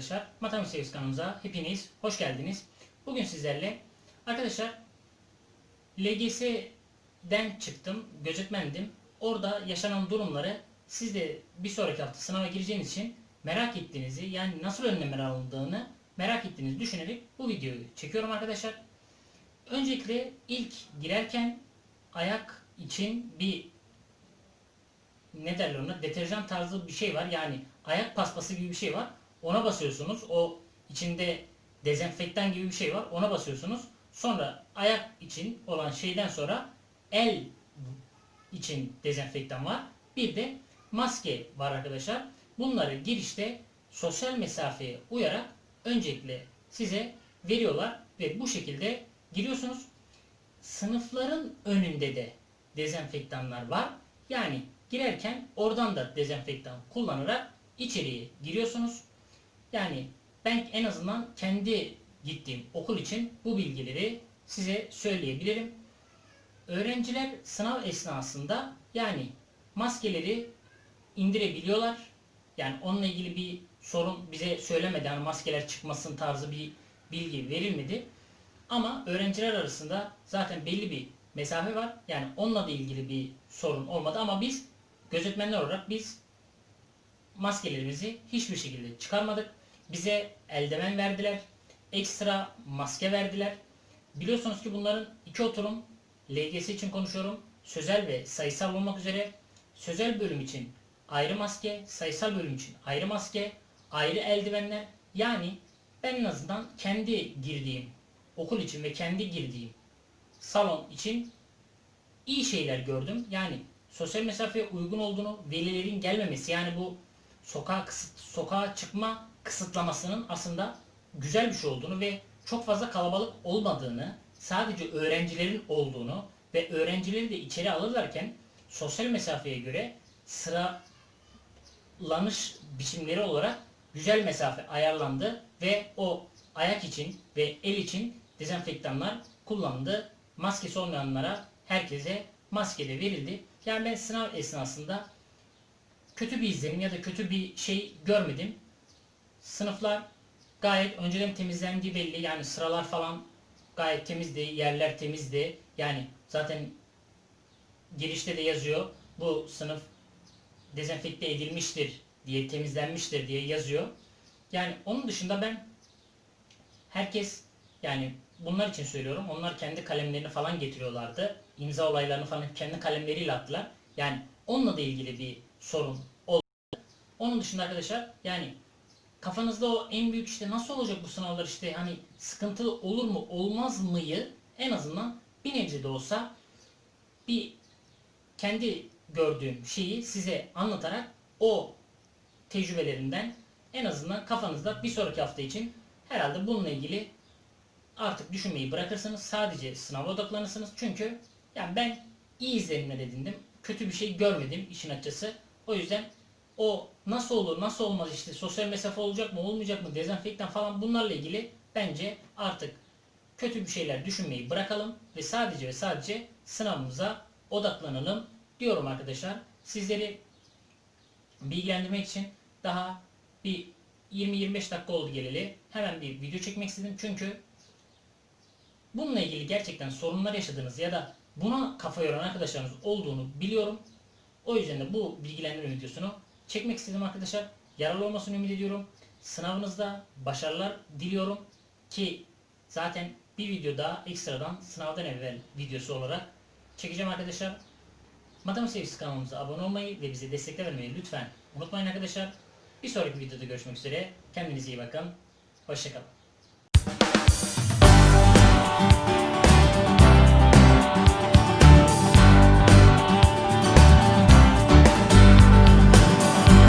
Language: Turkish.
arkadaşlar. Matematik Sevgisi kanalımıza hepiniz hoş geldiniz. Bugün sizlerle arkadaşlar LGS'den çıktım, gözetmendim. Orada yaşanan durumları siz de bir sonraki hafta sınava gireceğiniz için merak ettiğinizi yani nasıl önlemler alındığını merak ettiğinizi düşünerek bu videoyu çekiyorum arkadaşlar. Öncelikle ilk girerken ayak için bir ne derler ona deterjan tarzı bir şey var. Yani ayak paspası gibi bir şey var. Ona basıyorsunuz. O içinde dezenfektan gibi bir şey var. Ona basıyorsunuz. Sonra ayak için olan şeyden sonra el için dezenfektan var. Bir de maske var arkadaşlar. Bunları girişte sosyal mesafeye uyarak öncelikle size veriyorlar ve bu şekilde giriyorsunuz. Sınıfların önünde de dezenfektanlar var. Yani girerken oradan da dezenfektan kullanarak içeriye giriyorsunuz. Yani ben en azından kendi gittiğim okul için bu bilgileri size söyleyebilirim. Öğrenciler sınav esnasında yani maskeleri indirebiliyorlar. Yani onunla ilgili bir sorun bize söylemedi. Yani maskeler çıkmasın tarzı bir bilgi verilmedi. Ama öğrenciler arasında zaten belli bir mesafe var. Yani onunla da ilgili bir sorun olmadı ama biz gözetmenler olarak biz maskelerimizi hiçbir şekilde çıkarmadık. Bize eldiven verdiler. Ekstra maske verdiler. Biliyorsunuz ki bunların iki oturum LGS için konuşuyorum. Sözel ve sayısal olmak üzere sözel bölüm için ayrı maske, sayısal bölüm için ayrı maske, ayrı eldivenler. Yani ben en azından kendi girdiğim okul için ve kendi girdiğim salon için iyi şeyler gördüm. Yani sosyal mesafeye uygun olduğunu, velilerin gelmemesi yani bu sokağa kısıt, sokağa çıkma kısıtlamasının aslında güzel bir şey olduğunu ve çok fazla kalabalık olmadığını, sadece öğrencilerin olduğunu ve öğrencileri de içeri alırlarken sosyal mesafeye göre sıralanış biçimleri olarak güzel mesafe ayarlandı ve o ayak için ve el için dezenfektanlar kullanıldı. Maskesi olmayanlara herkese maske de verildi. Yani ben sınav esnasında kötü bir izlenim ya da kötü bir şey görmedim. Sınıflar gayet önceden temizlendiği belli. Yani sıralar falan gayet temizdi, yerler temizdi. Yani zaten girişte de yazıyor. Bu sınıf dezenfekte edilmiştir diye, temizlenmiştir diye yazıyor. Yani onun dışında ben herkes yani bunlar için söylüyorum. Onlar kendi kalemlerini falan getiriyorlardı. İmza olaylarını falan kendi kalemleriyle attılar. Yani onunla da ilgili bir sorun oldu. Onun dışında arkadaşlar yani kafanızda o en büyük işte nasıl olacak bu sınavlar işte hani sıkıntılı olur mu olmaz mıyı en azından bir nebze de olsa bir kendi gördüğüm şeyi size anlatarak o tecrübelerimden en azından kafanızda bir sonraki hafta için herhalde bununla ilgili artık düşünmeyi bırakırsınız. Sadece sınava odaklanırsınız. Çünkü yani ben iyi izlenimler edindim. Kötü bir şey görmedim işin açıkçası. O yüzden o nasıl olur, nasıl olmaz işte sosyal mesafe olacak mı, olmayacak mı, dezenfektan falan bunlarla ilgili bence artık kötü bir şeyler düşünmeyi bırakalım ve sadece ve sadece sınavımıza odaklanalım diyorum arkadaşlar. Sizleri bilgilendirmek için daha bir 20-25 dakika oldu geleli. Hemen bir video çekmek istedim. Çünkü bununla ilgili gerçekten sorunlar yaşadığınız ya da buna kafa yoran arkadaşlarınız olduğunu biliyorum. O yüzden de bu bilgilendirme videosunu çekmek istedim arkadaşlar. Yararlı olmasını ümit ediyorum. Sınavınızda başarılar diliyorum ki zaten bir video daha ekstradan sınavdan evvel videosu olarak çekeceğim arkadaşlar. Matematik Sevgisi kanalımıza abone olmayı ve bize destek vermeyi lütfen unutmayın arkadaşlar. Bir sonraki videoda görüşmek üzere. Kendinize iyi bakın. Hoşçakalın.